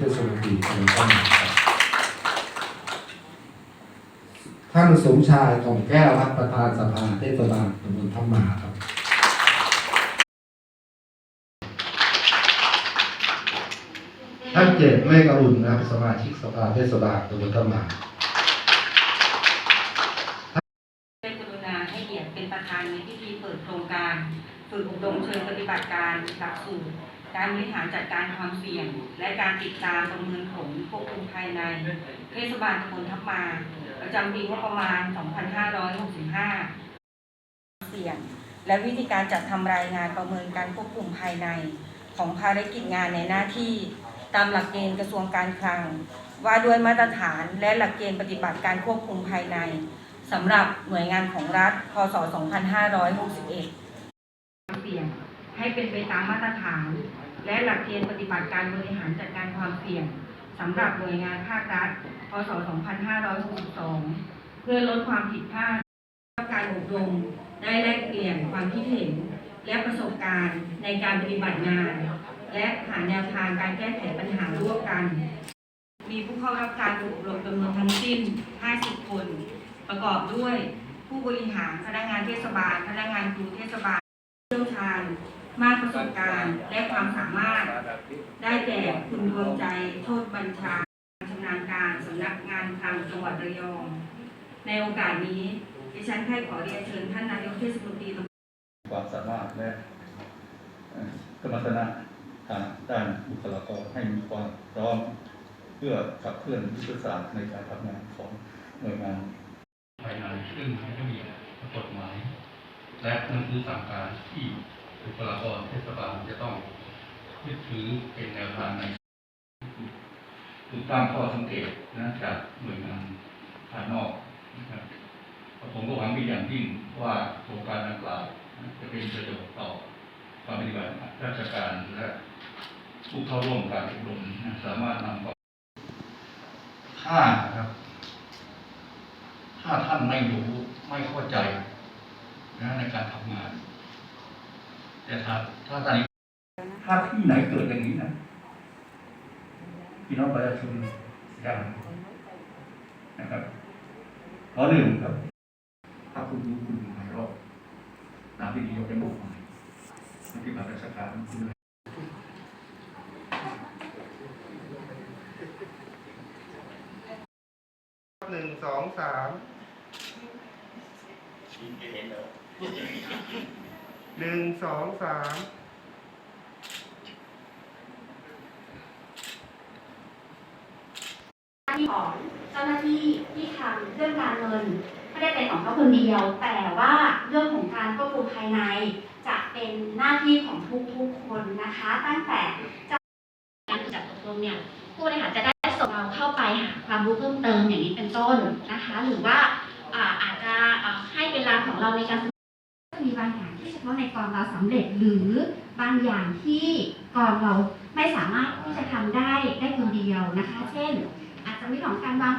เทศมนตรีตำบลท่าหมาครับท่านสมชายกล่อมแก้วครับประธานสภาเทศบาลตำบลท่ามาครับท่านเจตเมฆอรุณนะครับสมาชิกสภาเทศบาลตำบลท่ามาได้กรุณาให้เกียรติเป็นประธานในพิธีเปิดโครงการฝึกอบรมเชิงปฏิบัติการหลักสูตรการบริหารจัดการความเสี่ยง และการติดตามประเมินผลควบคุมภายใน เทศบาลตำบลทับมา ประจำปีงบประมาณ 2565 เสี่ยง และวิธีการจัดทำรายงานประเมินการควบคุมภายใน ของภารกิจงานในหน้าที่ ตามหลักเกณฑ์กระทรวงการคลัง ว่าด้วยมาตรฐานและหลักเกณฑ์ปฏิบัติการควบคุมภายในสำหรับหน่วยงานของรัฐ พศ 2561 เสี่ยง ให้เป็นไปตามมาตรฐาน และหลักเกณฑ์ปฏิบัติการบริหารจัดการความเสี่ยงสำหรับหน่วยงานภาครัฐ พศ 2562 เพื่อลดความผิดพลาดการอบรมได้แลกเปลี่ยนความคิดเห็น และประสบการณ์ในการปฏิบัติงาน และหาแนวทางการแก้ไขปัญหาร่วมกัน มีผู้เข้ารับการอบรมจำนวนทั้งสิ้น 50 คน ประกอบด้วยผู้บริหารพนักงานเทศบาล พนักงานครูเทศบาลเชี่ยวชาญ มากประสบการณ์และความสามารถ ได้แก่คุณดวงใจโทษบัญชาชำนาญการสำนักงานคลังจังหวัดระยอง ในโอกาสนี้ดิฉันให้ขอเรียนเชิญท่านนายกเทศมนตรีความสามารถและเอ่อสมรรถนะทางด้านบุคลากรให้มีความพร้อมเพื่อขับเคลื่อนยุทธศาสตร์ในการทำงานของหน่วยงานภายในซึ่งมันก็มีกฎหมาย และหนังสือสั่งการที่ บุคลากรเทศบาลจะต้องยึดถือเป็นแนวทางในคือตั้งข้อสังเกตนะจากหน่วยงานภายนอกนะครับผมก็หวังเป็นอย่างยิ่งว่าโครงการดังกล่าวจะเป็นประโยชน์ต่อการปฏิบัติราชการและผู้เข้าร่วมการอบรมสามารถนำความถ้าครับ ถ้าท่านไม่รู้ไม่เข้าใจนะในการทำงาน แต่ถ้าถ้าตอนนี้ถ้าที่ไหนเกิดอย่างนี้นะพี่น้องประชาชนเสียหายนะครับข้อหนึ่งครับ ถ้าคุณรู้คุณอยู่ไหนรอบตามที่นายกได้บอกมาปฏิบัติราชการคุณเลยหนึ่งสองสามหนึ่ หนึ่งสองสามหน้าที่ของเจ้าหน้าที่ที่ทำเรื่องการเงินไม่ได้เป็นของเขาคนเดียว แต่ว่าเรื่องของการควบคุมภายใน จะเป็นหน้าที่ของทุกๆคนนะคะ ตั้งแต่จ้าการจัดอบรมเนี่ยผู้บริหารจะได้ส่งเราเข้าไปหาความรู้เพิ่มเติมอย่างนี้เป็นต้นนะคะ หรือว่าอาจจะให้เวลาของเราในการศึ ว่างที่เฉพาะในกองเราสำเร็จหรือบางอย่างที่กองเราไม่สามารถที่จะทำได้ได้คนเดียวนะคะ เช่น อาจจะมีของการวาง